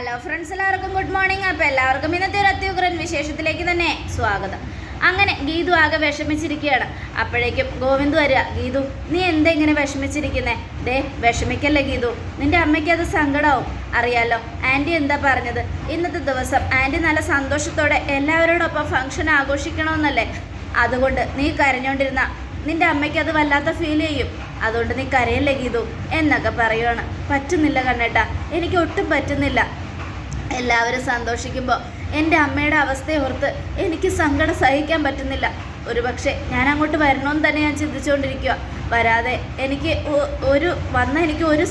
Hello friends എല്ലാവർക്കും good morning അപ്പോൾ എല്ലാവർക്കും ഇന്നത്തെ ഒരു അത്യുഗ്രൻ വിശേഷത്തിലേക്ക് തന്നെ സ്വാഗതം. അങ്ങനെ ഗീതു ആകെ വിഷമിച്ചിരിക്കുകയാണ്. അപ്പോഴേക്കും ഗോവിന്ദ് വരിക ഗീതു നീ എന്താ ഇങ്ങനെ വിഷമിച്ചിരിക്കുന്നേ? ദേ വിഷമിക്കല്ലേ ഗീതു? നിന്റെ അമ്മയ്ക്ക് അത് സങ്കടമാവും അറിയാലോ ആന്റി എന്താ പറഞ്ഞത്? ഇന്നത്തെ ദിവസം ആന്റി നല്ല സന്തോഷത്തോടെ എല്ലാവരോടൊപ്പം ഫംഗ്ഷൻ ആഘോഷിക്കണമെന്നല്ലേ? അതുകൊണ്ട് നീ കരഞ്ഞോണ്ടിരുന്ന നിന്റെ അമ്മയ്ക്ക് അത് വല്ലാത്ത ഫീൽ ചെയ്യും. അതുകൊണ്ട് നീ കരയല്ലേ ഗീതു? എന്നൊക്കെ പറയുവാണ്. പറ്റുന്നില്ല കണ്ണേട്ടാ എനിക്ക് ഒട്ടും പറ്റുന്നില്ല. എല്ലാവരും സന്തോഷിക്കുമ്പോൾ എന്റെ അമ്മയുടെ അവസ്ഥയെ ഓർത്ത് എനിക്ക് സങ്കടം സഹിക്കാൻ പറ്റുന്നില്ല. ഒരു പക്ഷേ ഞാൻ അങ്ങോട്ട് വരണമെന്ന് തന്നെ ഞാൻ ചിന്തിച്ചുകൊണ്ടിരിക്കുക വരാതെ എനിക്ക് ഒരു വന്ന എനിക്ക് ഒരു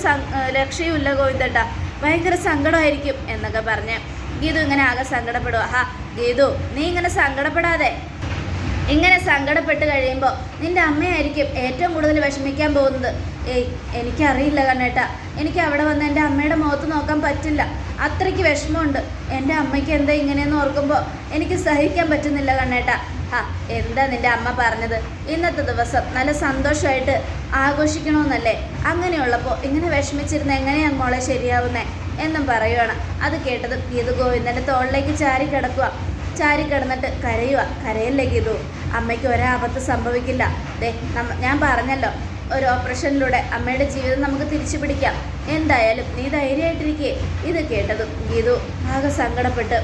രക്ഷയുമില്ല ഗോവിന്ദട്ട. ഭയങ്കര സങ്കടമായിരിക്കും എന്നൊക്കെ പറഞ്ഞ് ഗീതു ഇങ്ങനെ ആകെ സങ്കടപ്പെടുക ഹാ ഗീതു നീ ഇങ്ങനെ സങ്കടപ്പെടാതെ. ഇങ്ങനെ സങ്കടപ്പെട്ട് കഴിയുമ്പോൾ നിന്റെ അമ്മയായിരിക്കും ഏറ്റവും കൂടുതൽ വിഷമിക്കാൻ പോകുന്നത്. ഏയ് എനിക്കറിയില്ല കണ്ണേട്ട. എനിക്ക് അവിടെ വന്ന് എന്റെ അമ്മയുടെ മുഖത്ത് നോക്കാൻ പറ്റില്ല. അത്രയ്ക്ക് വിഷമമുണ്ട്. എന്റെ അമ്മയ്ക്ക് എന്താ ഇങ്ങനെയെന്ന് ഓർക്കുമ്പോൾ എനിക്ക് സഹിക്കാൻ പറ്റുന്നില്ല കണ്ണേട്ടാ. ആ എന്താ നിന്റെ അമ്മ പറഞ്ഞത്? ഇന്നത്തെ ദിവസം നല്ല സന്തോഷമായിട്ട് ആഘോഷിക്കണമെന്നല്ലേ അങ്ങനെയുള്ളപ്പോൾ ഇങ്ങനെ വിഷമിച്ചിരുന്ന എങ്ങനെയാണ് മോളെ ശരിയാവുന്നേ? എന്നും പറയുവാണ്. അത് കേട്ടത് ഗീതു ഗോവിന്ദന്റെ തോളിലേക്ക് ചാരി കിടക്കുക ചാരി കിടന്നിട്ട് കരയുക കരയല്ലേ ഗീതു? അമ്മയ്ക്ക് ഒരാപത്ത് സംഭവിക്കില്ല. ദേ ഞാൻ പറഞ്ഞല്ലോ. ഒരു ഓപ്പറേഷനിലൂടെ അമ്മയുടെ ജീവിതം നമുക്ക് തിരിച്ചു പിടിക്കാം. എന്തായാലും നീ ധൈര്യമായിട്ടിരിക്കേ. ഇത് കേട്ടതും ഗീതു ആകെ സങ്കടപ്പെട്ട്.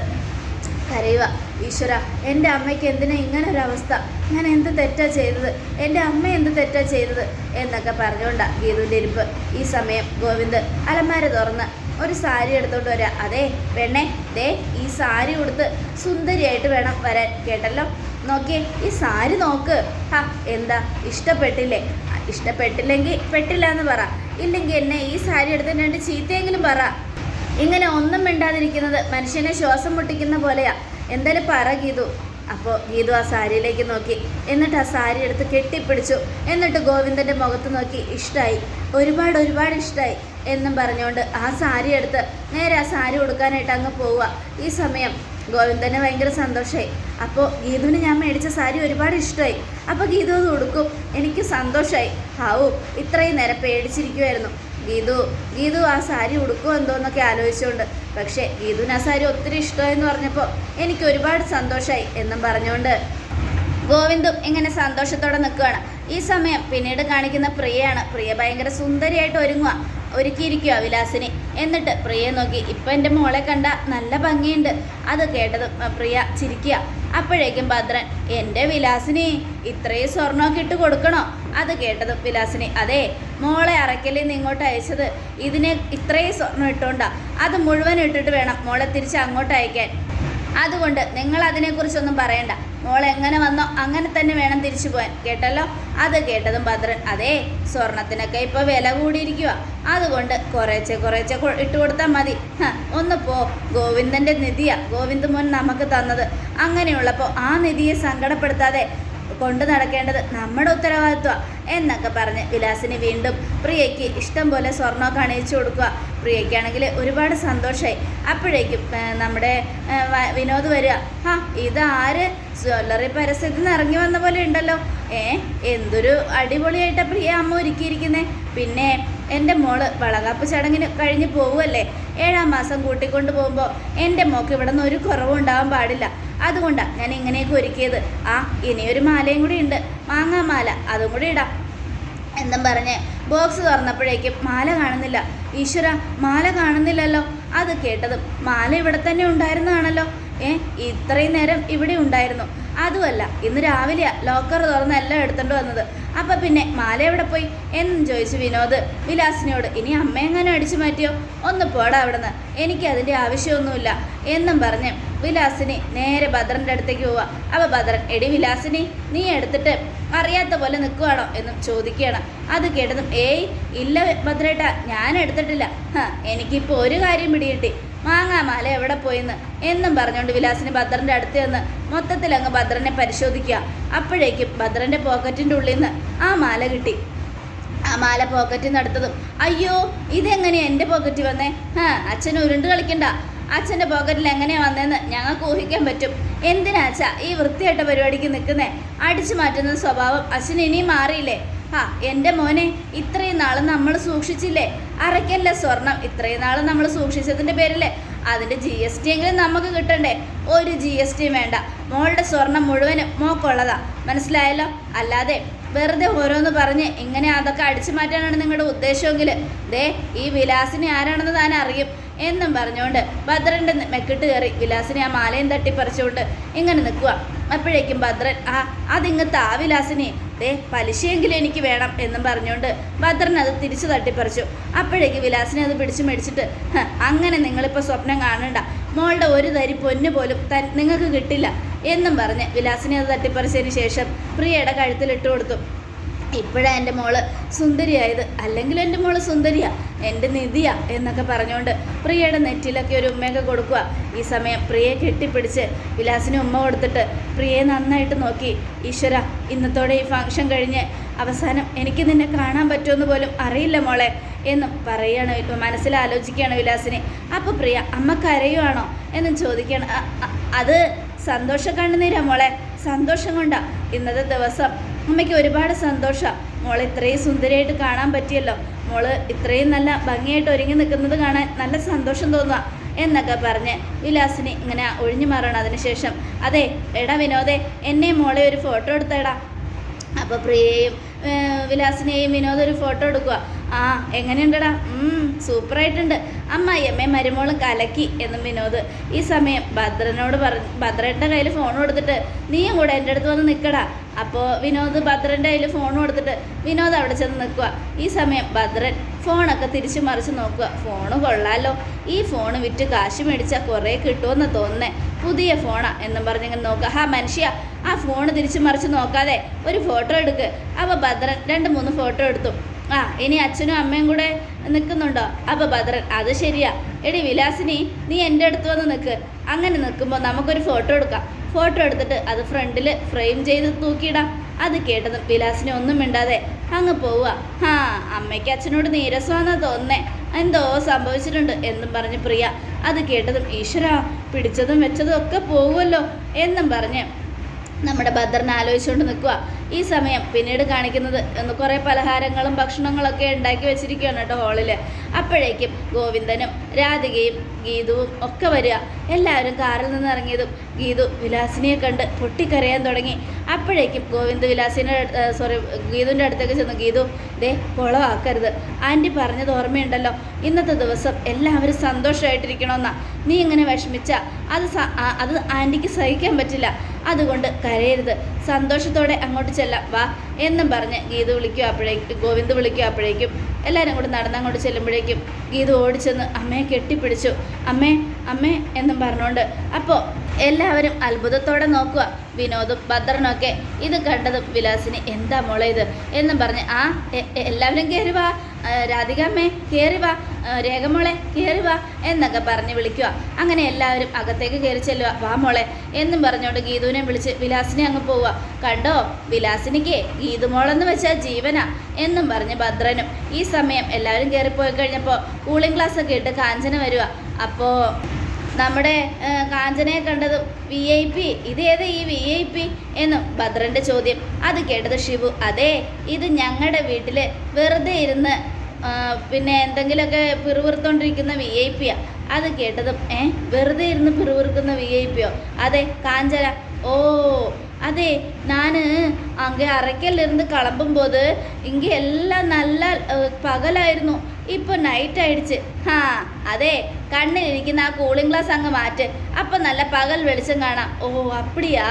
കരയുക ഈശ്വര എന്റെ അമ്മയ്ക്ക് എന്തിനാ ഇങ്ങനെ ഒരു അവസ്ഥ ഞാൻ എന്ത് തെറ്റാ ചെയ്തത്? എന്റെ അമ്മ എന്ത് തെറ്റാ ചെയ്തത്? എന്നൊക്കെ പറഞ്ഞുകൊണ്ടാണ് ഗീതുവിന്റെ ഇരിപ്പ്. ഈ സമയം ഗോവിന്ദ് അലമാര തുറന്ന് ഒരു സാരി എടുത്തോണ്ട് വരാം. അതെ പെണ്ണെ ദേ ഈ സാരി കൊടുത്ത് സുന്ദരിയായിട്ട് വേണം വരാൻ. കേട്ടല്ലോ? നോക്കിയേ ഈ സാരി നോക്ക്. ഹാ എന്താ? ഇഷ്ടപ്പെട്ടില്ലേ? ഇഷ്ടപ്പെട്ടില്ലെങ്കിൽ പെട്ടില്ല എന്ന് പറ. ഇല്ലെങ്കിൽ എന്നെ ഈ സാരി എടുത്ത് രണ്ട് ചീത്തയെങ്കിലും പറ. ഇങ്ങനെ ഒന്നും മിണ്ടാതിരിക്കുന്നത് മനുഷ്യനെ ശ്വാസം മുട്ടിക്കുന്ന പോലെയാ. എന്തായാലും പറ ഗീതു. അപ്പോൾ ഗീതു ആ സാരിയിലേക്ക് നോക്കി. എന്നിട്ട് ആ സാരി എടുത്ത് കെട്ടിപ്പിടിച്ചു. എന്നിട്ട് ഗോവിന്ദന്റെ മുഖത്ത് നോക്കി. ഇഷ്ടമായി ഒരുപാട് ഒരുപാട് ഇഷ്ടമായി എന്നും പറഞ്ഞുകൊണ്ട് ആ സാരി എടുത്ത് നേരെ ആ സാരി കൊടുക്കാനായിട്ട് അങ്ങ് പോവുക. ഈ സമയം ഗോവിന്ദന് ഭയങ്കര സന്തോഷമായി അപ്പോൾ ഗീതുവിന് ഞാൻ മേടിച്ച സാരി ഒരുപാട് ഇഷ്ടമായി. അപ്പോൾ ഗീതു അത് ഉടുക്കും. എനിക്ക് സന്തോഷമായി ഹാവു ഇത്രയും നേരം പേടിച്ചിരിക്കുമായിരുന്നു ഗീതു ഗീതു ആ സാരി ഉടുക്കുമോ എന്തോന്നൊക്കെ ആലോചിച്ചുകൊണ്ട് പക്ഷേ ഗീതുവിന് ആ സാരി ഒത്തിരി ഇഷ്ടമായെന്ന് പറഞ്ഞപ്പോൾ എനിക്ക് ഒരുപാട് സന്തോഷമായി എന്നും പറഞ്ഞുകൊണ്ട് ഗോവിന്ദും ഇങ്ങനെ സന്തോഷത്തോടെ നിൽക്കുകയാണ് ഈ സമയം പിന്നീട് കാണിക്കുന്ന പ്രിയയാണ്. പ്രിയ ഭയങ്കര സുന്ദരിയായിട്ട് ഒരുങ്ങുക ഒരുക്കിയിരിക്കുക വിലാസിനി എന്നിട്ട് പ്രിയയെ നോക്കി ഇപ്പം എന്റെ മോളെ കണ്ട നല്ല ഭംഗിയുണ്ട്. അത് കേട്ടതും പ്രിയ ചിരിക്കുക. അപ്പോഴേക്കും ഭദ്രൻ എന്റെ വിലാസിനി ഇത്രയും സ്വർണമൊക്കെ ഇട്ട് കൊടുക്കണോ? അത് കേട്ടതും വിലാസിനി അതെ മോളെ അറക്കലിൽ നിന്ന് ഇങ്ങോട്ട് അയച്ചത്? ഇതിനെ ഇത്രയും സ്വർണം ഇട്ടുകൊണ്ടാ അത് മുഴുവൻ ഇട്ടിട്ട് വേണം മോളെ തിരിച്ച് അങ്ങോട്ട് അയക്കാൻ. അതുകൊണ്ട് നിങ്ങൾ അതിനെക്കുറിച്ചൊന്നും പറയണ്ട. മോൾ എങ്ങനെ വന്നോ അങ്ങനെ തന്നെ വേണം തിരിച്ചു പോകാൻ. കേട്ടല്ലോ? അത് കേട്ടതും ഭദ്രൻ അതെ സ്വർണത്തിനൊക്കെ ഇപ്പോൾ വില കൂടിയിരിക്കുക അതുകൊണ്ട് കുറേച്ചെ കുറേച്ചെ ഇട്ട് കൊടുത്താൽ മതി. ഒന്ന് പോ. ഗോവിന്ദന്റെ നിധിയാ. ഗോവിന്ദ് മോൻ നമുക്ക് തന്നത്. അങ്ങനെയുള്ളപ്പോൾ ആ നിധിയെ സങ്കടപ്പെടുത്താതെ കൊണ്ടു നടക്കേണ്ടത് നമ്മുടെ ഉത്തരവാദിത്വ എന്നൊക്കെ പറഞ്ഞ് വിലാസിന് വീണ്ടും പ്രിയയ്ക്ക് ഇഷ്ടം പോലെ സ്വർണമൊക്കെ അണിയിച്ചു കൊടുക്കുക പ്രിയയ്ക്കാണെങ്കിൽ ഒരുപാട് സന്തോഷമായി അപ്പോഴേക്കും നമ്മുടെ വിനോദ് വരിക. ആ ഇതാര് ജ്വല്ലറി പരസ്യത്തിൽ നിന്ന് ഇറങ്ങി വന്ന പോലെ ഉണ്ടല്ലോ. ഏ എന്തൊരു അടിപൊളിയായിട്ടാണ് ഈ അമ്മ ഒരുക്കിയിരിക്കുന്നേ. പിന്നെ എന്റെ മോൾ വളകാപ്പ് ചടങ്ങിന് കഴിഞ്ഞ് പോവുമല്ലേ ഏഴാം മാസം കൂട്ടിക്കൊണ്ട് പോകുമ്പോൾ എന്റെ മോക്ക് ഇവിടെ നിന്ന് ഒരു കുറവും ഉണ്ടാവാൻ പാടില്ല. അതുകൊണ്ടാണ് ഞാൻ ഇങ്ങനെയൊക്കെ ഒരുക്കിയത്. ആ ഇനിയൊരു മാലയും കൂടി ഉണ്ട്. മാങ്ങാ മാല അതും കൂടി ഇടാം. എന്നും പറഞ്ഞ് ബോക്സ് തുറന്നപ്പോഴേക്കും മാല കാണുന്നില്ല. ഈശ്വര മാല കാണുന്നില്ലല്ലോ. അത് കേട്ടതും മാല ഇവിടെ തന്നെ ഉണ്ടായിരുന്നതാണല്ലോ. ഏ ഇത്രയും നേരം ഇവിടെ ഉണ്ടായിരുന്നു. അതുമല്ല ഇന്ന് രാവിലെയാ. ലോക്കർ തുറന്ന് എല്ലാം എടുത്തോണ്ട് വന്നത്. അപ്പൊ പിന്നെ മാല എവിടെ പോയി? എന്നും ചോദിച്ചു വിനോദ്. വിലാസിനോട് ഇനി അമ്മ എങ്ങനെ അടിച്ചു മാറ്റിയോ? ഒന്ന് പോടാ അവിടുന്ന്. എനിക്ക് അതിന്റെ ആവശ്യമൊന്നുമില്ല. എന്നും പറഞ്ഞ് വിലാസിനി നേരെ ഭദ്രന്റെ അടുത്തേക്ക് പോവാ. അപ്പോൾ ഭദ്രൻ എടി വിലാസിനി നീ എടുത്തിട്ട് അറിയാത്ത പോലെ നിൽക്കുവാണോ എന്നും ചോദിക്കുകയാണ്. അത് കേട്ടതും ഏയ് ഇല്ല ഭദ്രേട്ടാ ഞാൻ എടുത്തിട്ടില്ല. എനിക്കിപ്പോ ഒരു കാര്യം പിടികിട്ടി. മാങ്ങാമാല എവിടെ പോയിന്ന്? എന്നും പറഞ്ഞുകൊണ്ട് വിലാസിന് ഭദ്രന്റെ അടുത്ത് ചെന്ന് മൊത്തത്തിൽ അങ്ങ് ഭദ്രനെ പരിശോധിക്കുക. അപ്പോഴേക്കും ഭദ്രന്റെ പോക്കറ്റിന്റെ ഉള്ളിൽ നിന്ന് ആ മാല കിട്ടി. ആ മാല പോക്കറ്റിൽ നിന്ന് എടുത്തതും അയ്യോ ഇതെങ്ങനെയാ എന്റെ പോക്കറ്റിൽ വന്നേ? ഹാ അച്ഛൻ ഉരുണ്ട് കളിക്കണ്ട. അച്ഛന്റെ പോക്കറ്റിൽ എങ്ങനെയാ വന്നതെന്ന് ഞങ്ങൾക്ക് ഊഹിക്കാൻ പറ്റും. എന്തിനാ ഈ വൃത്തിയായിട്ട പരിപാടിക്ക് നിൽക്കുന്നേ? അടിച്ചു മാറ്റുന്ന സ്വഭാവം അച്ഛൻ ഇനിയും മാറിയില്ലേ? ആ എന്റെ മോനെ ഇത്രയും നാൾ നമ്മൾ സൂക്ഷിച്ചില്ലേ? അരയ്ക്കല്ല സ്വർണം? ഇത്രയും നാൾ നമ്മൾ സൂക്ഷിച്ചതിന്റെ പേരിൽ അതിന്റെ ജി എസ് ടി എങ്കിലും നമുക്ക് കിട്ടണ്ടേ? ഒരു ജി എസ് ടിയും വേണ്ട. മോളുടെ സ്വർണം മുഴുവനും മോക്കുള്ളതാ. മനസ്സിലായല്ലോ? അല്ലാതെ വെറുതെ ഓരോന്ന് പറഞ്ഞ് ഇങ്ങനെ അതൊക്കെ അടിച്ചു മാറ്റാനാണ് നിങ്ങളുടെ ഉദ്ദേശമെങ്കിൽ ദേ ഈ വിലാസിനെ ആരാണെന്ന് താൻ അറിയും എന്നും പറഞ്ഞുകൊണ്ട് ഭദ്രന്റെ മെക്കിട്ട് കയറി വിലാസിനെ ആ മാലയും തട്ടിപ്പറിച്ചുകൊണ്ട് ഇങ്ങനെ നിൽക്കുക അപ്പോഴേക്കും ഭദ്രൻ ആ അതിങ്ങ് താ വിലാസിനെ. ദേ പലിശയെങ്കിലും എനിക്ക് വേണം എന്നും പറഞ്ഞുകൊണ്ട് ഭദ്രൻ അത് തിരിച്ചു തട്ടിപ്പറിച്ചു. അപ്പോഴേക്കും വിലാസിനെ അത് പിടിച്ചു മേടിച്ചിട്ട് "ഹ, അങ്ങനെ നിങ്ങളിപ്പോൾ സ്വപ്നം കാണണ്ട. മോളുടെ ഒരു തരി പൊന്നു പോലും തൻ നിങ്ങൾക്ക് കിട്ടില്ല എന്നും പറഞ്ഞ് വിലാസിനെ അത് തട്ടിപ്പറിച്ചതിന് ശേഷം പ്രിയയുടെ കഴുത്തിലിട്ട് കൊടുത്തു. ഇപ്പോഴാണ് എന്റെ മോൾ സുന്ദരിയായത്. അല്ലെങ്കിൽ എന്റെ മോൾ സുന്ദരിയാ എന്റെ നിധിയാ എന്നൊക്കെ പറഞ്ഞുകൊണ്ട് പ്രിയയുടെ നെറ്റിലൊക്കെ ഒരു ഉമ്മയൊക്കെ കൊടുക്കുക ഈ സമയം പ്രിയയെ കെട്ടിപ്പിടിച്ച് വിലാസിന് ഉമ്മ കൊടുത്തിട്ട് പ്രിയയെ നന്നായിട്ട് നോക്കി. ഈശ്വര ഇന്നത്തോടെ ഈ ഫംഗ്ഷൻ കഴിഞ്ഞ് അവസാനം എനിക്ക് നിന്നെ കാണാൻ പറ്റുമെന്ന് പോലും അറിയില്ല മോളെ എന്നും പറയുകയാണ് ഇപ്പം മനസ്സിൽ ആലോചിക്കുകയാണ് വിലാസിനെ. അപ്പോൾ പ്രിയ അമ്മ കരയുവാണോ എന്നും ചോദിക്കുകയാണ്. "അ- അ- അത് സന്തോഷ കണ്ണുനീരാ മോളെ. സന്തോഷം കൊണ്ടാ ഇന്നത്തെ ദിവസം അമ്മയ്ക്ക് ഒരുപാട് സന്തോഷമാണ് മോളെ ഇത്രയും സുന്ദരിയായിട്ട് കാണാൻ പറ്റിയല്ലോ. മോൾ ഇത്രയും നല്ല ഭംഗിയായിട്ട് ഒരുങ്ങി നിൽക്കുന്നത് കാണാൻ നല്ല സന്തോഷം തോന്നുക എന്നൊക്കെ പറഞ്ഞ് വിലാസിനി ഇങ്ങനെ ഒഴിഞ്ഞു മാറണം അതിനുശേഷം. അതെ എടാ വിനോദേ എന്നെ മോളെ ഒരു ഫോട്ടോ എടുത്തേടാ. അപ്പോൾ പ്രിയയും വിലാസിനെയും വിനോദ് ഒരു ഫോട്ടോ എടുക്കുക ആ എങ്ങനെയുണ്ടടാ? സൂപ്പറായിട്ടുണ്ട്. അമ്മായിയമ്മയും മരുമോളും കലക്കി എന്നും വിനോദ്. ഈ സമയം ഭദ്രനോട് പറഞ്ഞു ഭദ്രന്റെ കയ്യിൽ ഫോൺ കൊടുത്തിട്ട് നീയും കൂടെ എന്റെ അടുത്ത് വന്ന് നിൽക്കടാ അപ്പോൾ വിനോദ് ഭദ്രന്റെ കയ്യിൽ ഫോൺ കൊടുത്തിട്ട് വിനോദ് അവിടെ ചെന്ന് നിൽക്കുക ഈ സമയം ഭദ്രൻ ഫോണൊക്കെ തിരിച്ചു മറിച്ച് നോക്കുക ഫോണ് കൊള്ളാലോ. ഈ ഫോൺ വിറ്റ് കാശ് മേടിച്ചാൽ കുറേ കിട്ടുമെന്ന് തോന്നുന്നേ പുതിയ ഫോണാ എന്നും പറഞ്ഞിങ്ങനെ നോക്കുക ഹാ മനുഷ്യ ആ ഫോൺ തിരിച്ചു മറിച്ച് നോക്കാതെ ഒരു ഫോട്ടോ എടുക്ക്. അപ്പോൾ ഭദ്രൻ രണ്ട് മൂന്ന് ഫോട്ടോ എടുത്തു. ആ ഇനി അച്ഛനും അമ്മയും കൂടെ നിൽക്കുന്നുണ്ടോ? അപ്പോൾ ഭദ്രൻ അത് ശരിയാ. എടി വിലാസിനി നീ എന്റെ അടുത്ത് വന്ന് നിൽക്ക് അങ്ങനെ നിൽക്കുമ്പോൾ നമുക്കൊരു ഫോട്ടോ എടുക്കാം. ഫോട്ടോ എടുത്തിട്ട് അത് ഫ്രണ്ടിൽ ഫ്രെയിം ചെയ്ത് തൂക്കിയിടാം. അത് കേട്ടതും വിലാസിനി ഒന്നും മിണ്ടാതെ അങ്ങ് പോവുക ആ അമ്മയ്ക്ക് അച്ഛനോട് നീരസമാണെന്നാ തോന്നേ എന്തോ സംഭവിച്ചിട്ടുണ്ട് എന്നും പറഞ്ഞ് പ്രിയ. അത് കേട്ടതും ഈശ്വര പിടിച്ചതും വെച്ചതും ഒക്കെ പോകുമല്ലോ എന്നും പറഞ്ഞ് നമ്മുടെ ഭദ്രൻ ആലോചിച്ചുകൊണ്ട് നിൽക്കുക ഈ സമയം പിന്നീട് കാണിക്കുന്നത് എന്ന് കുറേ പലഹാരങ്ങളും ഭക്ഷണങ്ങളൊക്കെ ഉണ്ടാക്കി വെച്ചിരിക്കുകയാണ് കേട്ടോ ഹോളിൽ അപ്പോഴേക്കും ഗോവിന്ദനും രാധികയും ഗീതുവും ഒക്കെ വരിക. എല്ലാവരും കാറിൽ നിന്ന് ഇറങ്ങിയതും ഗീതു വിലാസിനിയെ കണ്ട് പൊട്ടിക്കരയാൻ തുടങ്ങി. അപ്പോഴേക്കും ഗോവിന്ദ് വിലാസിന്റെ സോറി ഗീതുവിന്റെ അടുത്തേക്ക് ചെന്നു. ഗീതു ദേ കുളമാക്കരുത് ആന്റി പറഞ്ഞത് ഓർമ്മയുണ്ടല്ലോ. ഇന്നത്തെ ദിവസം എല്ലാവരും സന്തോഷമായിട്ടിരിക്കണമെന്നാ നീ ഇങ്ങനെ വിഷമിച്ച അത് അത് ആന്റിക്ക് സഹിക്കാൻ പറ്റില്ല. അതുകൊണ്ട് കരയരുത്. സന്തോഷത്തോടെ അങ്ങോട്ട് ചെല്ലാം വാ. എന്നും പറഞ്ഞ് ഗീതു വിളിക്കും അപ്പോഴേക്കും ഗോവിന്ദ് വിളിക്കും അപ്പോഴേക്കും. എല്ലാവരും കൂടി നടന്നങ്ങോട്ട് ചെല്ലുമ്പോഴേക്കും ഗീതു ഓടിച്ചെന്ന് അമ്മയെ കെട്ടിപ്പിടിച്ചു. അമ്മേ അമ്മേ എന്നും പറഞ്ഞുകൊണ്ട്. അപ്പോൾ എല്ലാവരും അത്ഭുതത്തോടെ നോക്കുക. വിനോദും ഭദ്രനൊക്കെ ഇത് കണ്ടതും വിലാസിന് എന്താ മോളെ എന്നും പറഞ്ഞ് ആ എല്ലാവരും കയറി വാ. ആ, രാധികാമ്മേ കയറി വാ. രേഖമോളെ കയറി വാ എന്നൊക്കെ പറഞ്ഞ് വിളിക്കുക അങ്ങനെ എല്ലാവരും അകത്തേക്ക് കയറി ചെല്ലുക വാ മോളെ എന്നും പറഞ്ഞുകൊണ്ട് ഗീതുവിനെ വിളിച്ച് വിലാസിനെ അങ്ങ് പോവുക കണ്ടോ? വിലാസിനിക്ക് ഗീതുമോളെന്ന് വെച്ചാൽ ജീവന എന്നും പറഞ്ഞ് ഭദ്രനും. ഈ സമയം എല്ലാവരും കയറിപ്പോയി കഴിഞ്ഞപ്പോൾ കൂളിംഗ് ഗ്ലാസ് ഒക്കെ ഇട്ട് കാഞ്ചന വരിക അപ്പോൾ നമ്മുടെ കാഞ്ചനയെ കണ്ടത് വി ഐ പി ഇതേത് ഈ വി ഐ പി എന്നും ഭദ്രന്റെ ചോദ്യം. അത് കേട്ടത് ഷിബു അതെ ഇത് ഞങ്ങളുടെ വീട്ടിൽ വെറുതെ ഇരുന്ന് പിന്നെ എന്തെങ്കിലുമൊക്കെ പിറുവിറുത്തോണ്ടിരിക്കുന്ന വി ഐ പിയാണ് അത് കേട്ടതും ഏ വെറുതെ ഇരുന്ന് പിറുവിറുക്കുന്ന വി ഐ പിയോ അതെ കാഞ്ചന. ഓ അതെ ഞാൻ അങ്ങ് അറയ്ക്കലിരുന്ന് കളമ്പുമ്പോൾ എല്ലാം നല്ല ഏഹ്, പകലായിരുന്നു. ഇപ്പോൾ നൈറ്റ് അടിച്ച്. ഹാ അതെ കണ്ണിലിരിക്കുന്ന ആ കൂളിംഗ് ഗ്ലാസ് അങ്ങ് മാറ്റ്. അപ്പൊ നല്ല പകൽ വെളിച്ചം കാണാം. ഓ അപ്പടിയാ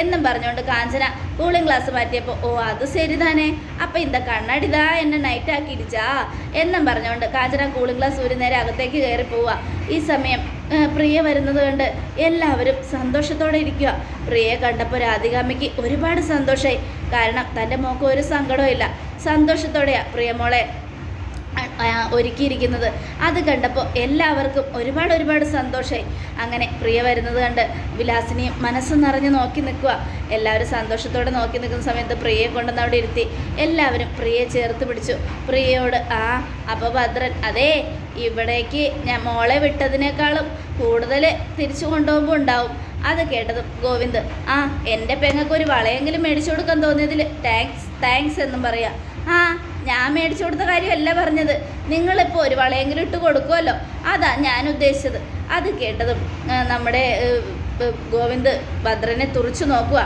എന്നും പറഞ്ഞുകൊണ്ട് കാഞ്ചന കൂളിംഗ് ഗ്ലാസ് മാറ്റിയപ്പോൾ ഓ അത് ശരിതാനേ അപ്പൊ ഇന്ന കണ്ണടിതാ എന്നെ നൈറ്റാക്കി ഇടിച്ചാ. എന്നും പറഞ്ഞുകൊണ്ട് കാഞ്ചന കൂളിംഗ് ഗ്ലാസ് ഒരു നേരം അകത്തേക്ക് കയറി പോവുക ഈ സമയം പ്രിയ വരുന്നത് കൊണ്ട് എല്ലാവരും സന്തോഷത്തോടെ ഇരിക്കുക പ്രിയയെ കണ്ടപ്പോൾ രാധികാമ്മയ്ക്ക് ഒരുപാട് സന്തോഷമായി കാരണം തന്റെ മോക്ക് ഒരു സങ്കടവും ഇല്ല സന്തോഷത്തോടെയാണ് പ്രിയമോളെ ഒരുക്കിയിരിക്കുന്നത്. അത് കണ്ടപ്പോൾ എല്ലാവർക്കും ഒരുപാട് ഒരുപാട് സന്തോഷമായി അങ്ങനെ പ്രിയ വരുന്നത് കണ്ട് വിലാസിനിയും മനസ്സ് നിറഞ്ഞ് നോക്കി നിൽക്കുക. എല്ലാവരും സന്തോഷത്തോടെ നോക്കി നിൽക്കുന്ന സമയത്ത് പ്രിയയെ കൊണ്ടുവന്ന് അവിടെ ഇരുത്തി. എല്ലാവരും പ്രിയയെ ചേർത്ത് പിടിച്ചു. പ്രിയയോട് ആ അപ്പോൾ ഭദ്രൻ അതേ ഇവിടേക്ക് ഞാൻ മോളെ വിട്ടതിനേക്കാളും കൂടുതൽ തിരിച്ചു കൊണ്ടുപോകുമ്പോൾ ഉണ്ടാവും. അത് കേട്ടതും ഗോവിന്ദ് ആ എന്റെ പെങ്ങൾക്ക് ഒരു വളയെങ്കിലും മേടിച്ചു കൊടുക്കാൻ തോന്നിയതിൽ താങ്ക്സ് താങ്ക്സ് എന്നും പറയാം. ആ ഞാൻ മേടിച്ചു കൊടുത്ത കാര്യമല്ല പറഞ്ഞത്. നിങ്ങളിപ്പോൾ ഒരു വളയെങ്കിലും ഇട്ട് കൊടുക്കുമല്ലോ അതാ ഞാൻ ഉദ്ദേശിച്ചത്. അത് കേട്ടതും നമ്മുടെ ഗോവിന്ദ് ഭദ്രനെ തുറച്ചു നോക്കുക.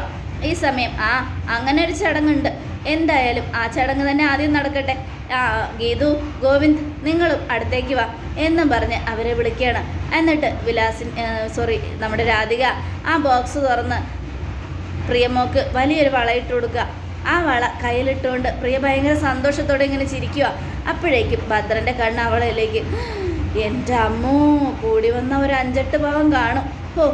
ഈ സമയം ആ അങ്ങനെ ഒരു ചടങ്ങുണ്ട്. എന്തായാലും ആ ചടങ്ങ് തന്നെ ആദ്യം നടക്കട്ടെ. ആ ഗീതു ഗോവിന്ദ് നിങ്ങളും അടുത്തേക്ക് വാ എന്നും പറഞ്ഞ് അവരെ വിളിക്കുകയാണ്. എന്നിട്ട് വിലാസിൻ സോറി നമ്മുടെ രാധിക ആ ബോക്സ് തുറന്ന് പ്രിയമോക്ക് വലിയൊരു വളയിട്ട് കൊടുക്കുക. ആ വള കയ്യിലിട്ടുകൊണ്ട് പ്രിയ ഭയങ്കര സന്തോഷത്തോടെ ഇങ്ങനെ ചിരിക്കുക അപ്പോഴേക്കും ഭദ്രന്റെ കണ്ണ് അവളിലേക്ക് എന്റെ അമ്മോ കൂടി വന്ന ഒരു അഞ്ചെട്ട് ഭാവം കാണും. ഓ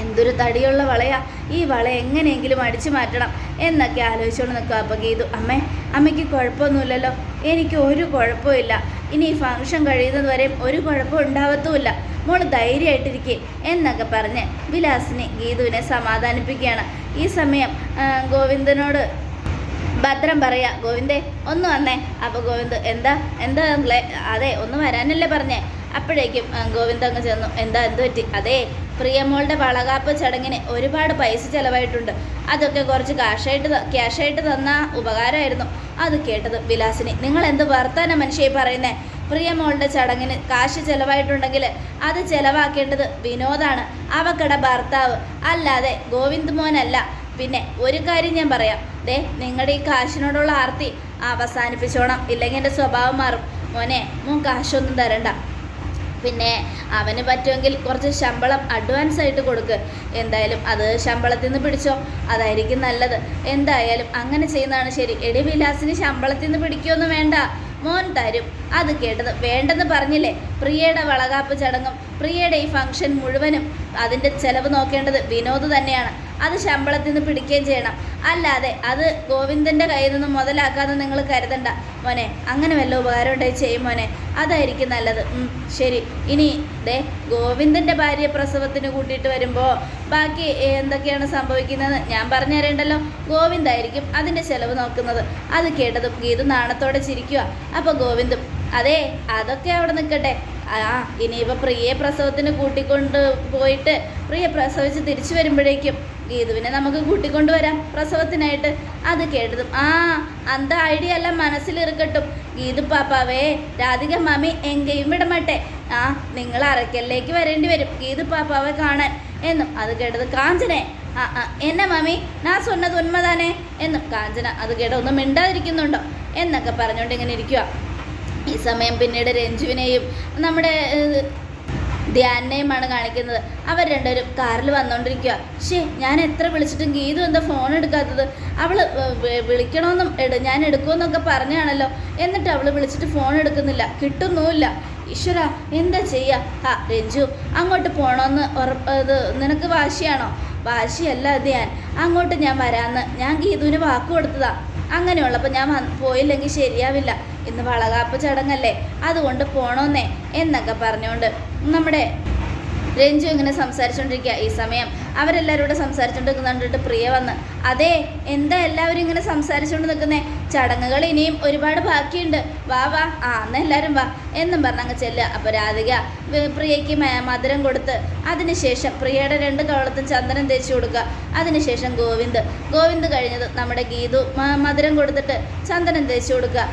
എന്തൊരു തടിയുള്ള വളയാ. ഈ വള എങ്ങനെയെങ്കിലും അടിച്ചു മാറ്റണം. എന്നൊക്കെ ആലോചിച്ചുകൊണ്ട് നിൽക്കുക അപ്പോൾ ഗീതു അമ്മേ അമ്മയ്ക്ക് കുഴപ്പമൊന്നുമില്ലല്ലോ. എനിക്ക് ഒരു കുഴപ്പമില്ല ഇനി ഈ ഫംഗ്ഷൻ കഴിയുന്നത് വരെയും ഒരു കുഴപ്പം ഉണ്ടാവത്തുമില്ല. മോൾ ധൈര്യമായിട്ടിരിക്കേ. എന്നൊക്കെ പറഞ്ഞ് വിലാസിനെ ഗീതുവിനെ സമാധാനിപ്പിക്കുകയാണ്. ഈ സമയം ഗോവിന്ദനോട് ഭദ്രം പറയാ ഗോവിന്ദേ ഒന്ന് വന്നേ. അപ്പോൾ ഗോവിന്ദ് എന്താ? എന്താ അതെ ഒന്ന് വരാനല്ലേ പറഞ്ഞേ. അപ്പോഴേക്കും ഗോവിന്ദ് അങ്ങ് ചെന്നു. എന്താ എന്ത് പറ്റി? അതെ പ്രിയമോളുടെ വളകാപ്പ് ചടങ്ങിന് ഒരുപാട് പൈസ ചിലവായിട്ടുണ്ട്. അതൊക്കെ കുറച്ച് കാശായിട്ട് ത- ക്യാഷായിട്ട് തന്ന ഉപകാരമായിരുന്നു. അത് കേട്ടത് വിലാസിനി. നിങ്ങൾ എന്ത് വർത്താന മനുഷ്യയെ പറയുന്നേ? പ്രിയമോളുടെ ചടങ്ങിന് കാശ് ചെലവായിട്ടുണ്ടെങ്കിൽ അത് ചെലവാക്കേണ്ടത് വിനോദാണ്. അവക്കടെ ഭർത്താവ് അല്ലാതെ ഗോവിന്ദ് മോനല്ല. പിന്നെ ഒരു കാര്യം ഞാൻ പറയാം. ദേ നിങ്ങളുടെ ഈ കാശിനോടുള്ള ആർത്തി അവസാനിപ്പിച്ചോണം. ഇല്ലെങ്കിൽ എന്റെ സ്വഭാവം മാറും. മോനെ മോൻ കാശൊന്നും തരണ്ട. പിന്നെ അവന് പറ്റുമെങ്കിൽ കുറച്ച് ശമ്പളം അഡ്വാൻസ് ആയിട്ട് കൊടുക്ക്. എന്തായാലും അത് ശമ്പളത്തിൽ നിന്ന് പിടിച്ചോ. അതായിരിക്കും നല്ലത്. എന്തായാലും അങ്ങനെ ചെയ്യുന്നതാണ് ശരി. എടി വിലാസിന് ശമ്പളത്തിൽ നിന്ന് പിടിക്കുകയൊന്നും വേണ്ട. മോൻ തരും. അത് കേട്ടത് വേണ്ടെന്ന് പറഞ്ഞില്ലേ? പ്രിയയുടെ വളകാപ്പ് ചടങ്ങും പ്രിയയുടെ ഈ ഫംഗ്ഷൻ മുഴുവനും അതിന്റെ ചെലവ് നോക്കേണ്ടത് വിനോദ് തന്നെയാണ്. അത് ശമ്പളത്തിൽ നിന്ന് പിടിക്കുകയും ചെയ്യണം. അല്ലാതെ അത് ഗോവിന്ദന്റെ കയ്യിൽ നിന്ന് മുതലാക്കാതെ നിങ്ങൾ കരുതണ്ട. മോനെ അങ്ങനെ വല്ല ഉപകാരം ഉണ്ടായി ചെയ്യും മോനെ. അതായിരിക്കും നല്ലത്. ശരി. ഇനി ദേ ഗോവിന്ദന്റെ ഭാര്യ പ്രസവത്തിന് കൂട്ടിയിട്ട് വരുമ്പോൾ ബാക്കി എന്തൊക്കെയാണ് സംഭവിക്കുന്നത് ഞാൻ പറഞ്ഞു തരേണ്ടല്ലോ ഗോവിന്ദായിരിക്കും അതിന്റെ ചെലവ് നോക്കുന്നത്. അത് കേട്ടതും ഗീതു നാണത്തോടെ ചിരിക്കുക അപ്പോൾ ഗോവിന്ദും അതെ അതൊക്കെ അവിടെ നിൽക്കട്ടെ. ആ ഇനിയിപ്പോൾ പ്രിയെ പ്രസവത്തിന് കൂട്ടിക്കൊണ്ട് പോയിട്ട് പ്രിയ പ്രസവിച്ച് തിരിച്ചു വരുമ്പോഴേക്കും ഗീതുവിനെ നമുക്ക് കൂട്ടിക്കൊണ്ട് വരാം പ്രസവത്തിനായിട്ട്. അത് കേട്ടതും ആ അന്ത ഐഡിയ എല്ലാം മനസ്സിലിരിക്കട്ടും ഗീതു പാപ്പാവേ രാധിക മാമി എങ്കയും വിടമാട്ടെ. ആ നിങ്ങൾ അറക്കലിലേക്ക് വരേണ്ടി വരും ഗീതു പാപ്പാവെ കാണാൻ എന്നും. അത് കേട്ടത് കാഞ്ചനെ. ആ എന്നെ മാമി ഞാൻ സ്വന്നത് ഉന്മതാനേ എന്നും. കാഞ്ചന അത് കേട്ട ഒന്നും മിണ്ടാതിരിക്കുന്നുണ്ടോ എന്നൊക്കെ പറഞ്ഞുകൊണ്ട് ഇങ്ങനെ ഇരിക്കുക ഈ സമയം പിന്നീട് രഞ്ജുവിനെയും നമ്മുടെ ധ്യാനെയുമാണ് കാണിക്കുന്നത്. അവർ രണ്ടുപേരും കാറിൽ വന്നുകൊണ്ടിരിക്കുക ഷേ ഞാൻ എത്ര വിളിച്ചിട്ടും ഗീതു എന്താ ഫോൺ എടുക്കാത്തത്? അവൾ വിളിക്കണമെന്നും എടു ഞാൻ എടുക്കുമെന്നൊക്കെ പറഞ്ഞാണല്ലോ. എന്നിട്ട് അവൾ വിളിച്ചിട്ട് ഫോൺ എടുക്കുന്നില്ല. കിട്ടുന്നുമില്ല. ഈശ്വര എന്താ ചെയ്യുക ആ രഞ്ജു അങ്ങോട്ട് പോകണമെന്ന് ഉറപ്പ് ഇത് നിനക്ക് വാശിയാണോ? വാശിയല്ല ധ്യാൻ. അങ്ങോട്ട് ഞാൻ വരാമെന്ന് ഞാൻ ഗീതുവിന് വാക്ക് കൊടുത്തതാ. അങ്ങനെയുള്ളപ്പോൾ ഞാൻ പോയില്ലെങ്കിൽ ശരിയാവില്ല. ഇന്ന് വളകാപ്പ് ചടങ്ങല്ലേ? അതുകൊണ്ട് പോണോന്നേ എന്നൊക്കെ പറഞ്ഞുകൊണ്ട് നമ്മുടെ രഞ്ജു ഇങ്ങനെ സംസാരിച്ചുകൊണ്ടിരിക്കുക ഈ സമയം. അവരെല്ലാവരും കൂടെ സംസാരിച്ചുകൊണ്ട് കണ്ടിട്ട് പ്രിയ വന്ന് അതെ എന്താ എല്ലാവരും ഇങ്ങനെ സംസാരിച്ചുകൊണ്ട് നിൽക്കുന്നേ ചടങ്ങുകൾ ഇനിയും ഒരുപാട് ബാക്കിയുണ്ട്. വാ വാ. ആ എന്നാ എല്ലാവരും വാ. എന്നും പറഞ്ഞങ്ങ് ചെല്ലുക. അപ്പോൾ രാധിക പ്രിയയ്ക്ക് മധുരം കൊടുത്ത് അതിനുശേഷം പ്രിയയുടെ രണ്ട് കവളത്തും ചന്ദനം തേച്ച് കൊടുക്കുക. അതിനുശേഷം ഗോവിന്ദ്. ഗോവിന്ദ് കഴിഞ്ഞത് നമ്മുടെ ഗീതു. മധുരം കൊടുത്തിട്ട് ചന്ദനം തേച്ച് കൊടുക്കുക.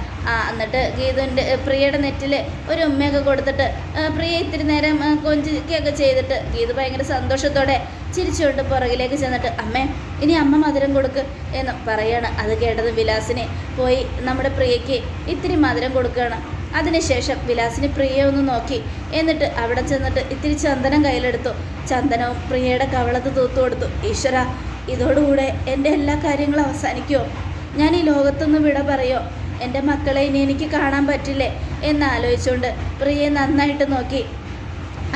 എന്നിട്ട് ഗീതുവിന്റെ പ്രിയയുടെ നെറ്റിൽ ഒരു ഉമ്മയൊക്കെ കൊടുത്തിട്ട് പ്രിയ ഇത്തിരി നേരം കൊഞ്ചിക്കൊക്കെ ചെയ്തിട്ട് ഗീതു ഭയങ്കര സന്തോഷത്തോടെ ചിരിച്ചുകൊണ്ട് പുറകിലേക്ക് ചെന്നിട്ട് അമ്മേ ഇനി അമ്മ മധുരം കൊടുക്ക് എന്ന് പറയാണ്. അത് കേട്ടത് വിലാസിനെ പോയി നമ്മുടെ പ്രിയയ്ക്ക് ഇത്തിരി മധുരം കൊടുക്കുകയാണ്. അതിനുശേഷം വിലാസിന് പ്രിയ ഒന്ന് നോക്കി. എന്നിട്ട് അവിടെ ചെന്നിട്ട് ഇത്തിരി ചന്ദനം കയ്യിലെടുത്തു. ചന്ദനവും പ്രിയയുടെ കവളത്ത് തൂത്തു കൊടുത്തു. ഈശ്വര ഇതോടുകൂടെ എന്റെ എല്ലാ കാര്യങ്ങളും അവസാനിക്കുമോ ഞാൻ ഈ ലോകത്തുനിന്ന് വിട പറയോ? എന്റെ മക്കളെ ഇനി എനിക്ക് കാണാൻ പറ്റില്ലേ? എന്നാലോചിച്ചുകൊണ്ട് പ്രിയെ നന്നായിട്ട് നോക്കി.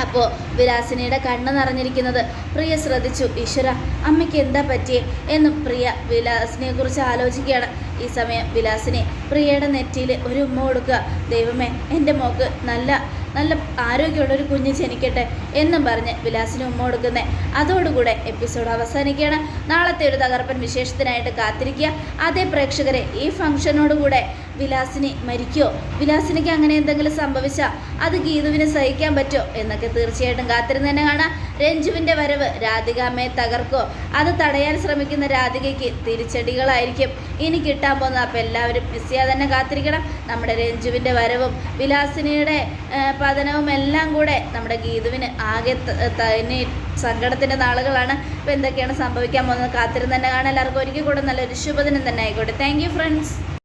അപ്പോൾ വിലാസിനിയുടെ കണ്ണ് നിറഞ്ഞിരിക്കുന്നത് പ്രിയ ശ്രദ്ധിച്ചു ഈശ്വര അമ്മയ്ക്ക് എന്താ പറ്റിയേ? എന്ന് പ്രിയ വിലാസിനെ കുറിച്ച് ആലോചിക്കുകയാണ്. ഈ സമയം വിലാസിനെ പ്രിയയുടെ നെറ്റിയിൽ ഒരു ഉമ്മ കൊടുക്കുക. ദൈവമേ എന്റെ മോക്ക് നല്ല നല്ല ആരോഗ്യമുള്ള ഒരു കുഞ്ഞ് ജനിക്കട്ടെ എന്നും പറഞ്ഞ് വിലാസിന് ഉമ്മ കൊടുക്കുന്നേ. അതോടുകൂടെ എപ്പിസോഡ് അവസാനിക്കുകയാണ്. നാളത്തെ ഒരു തകർപ്പൻ വിശേഷത്തിനായിട്ട് കാത്തിരിക്കുക. അതേ പ്രേക്ഷകരെ ഈ ഫംഗ്ഷനോടുകൂടെ വിലാസിനി മരിക്കോ? വിലാസിനിക്ക് അങ്ങനെ എന്തെങ്കിലും സംഭവിച്ചാൽ അത് ഗീതുവിന് സഹിക്കാൻ പറ്റോ? എന്നൊക്കെ തീർച്ചയായിട്ടും കാത്തിരുന്ന് തന്നെ കാണാം. രഞ്ജുവിന്റെ വരവ് രാധികാമ്മയെ തകർക്കോ? അത് തടയാൻ ശ്രമിക്കുന്ന രാധികയ്ക്ക് തിരിച്ചടികളായിരിക്കും. ഇനി കിട്ടാൻ പോകുന്നത് അപ്പോൾ എല്ലാവരും മിസ് ചെയ്യാതെ തന്നെ കാത്തിരിക്കണം. നമ്മുടെ രഞ്ജുവിന്റെ വരവും വിലാസിനിയുടെ പതനവും എല്ലാം കൂടെ നമ്മുടെ ഗീതുവിന് ആകെ തന്നെ സങ്കടത്തിന്റെ നാളുകളാണ്. അപ്പോൾ എന്തൊക്കെയാണ് സംഭവിക്കാൻ പോകുന്നത് കാത്തിരുന്ന് തന്നെ എല്ലാവർക്കും ഒരിക്കൽ കൂടെ നല്ലൊരു ശുഭദിനം തന്നെ ആയിക്കോട്ടെ. Thank friends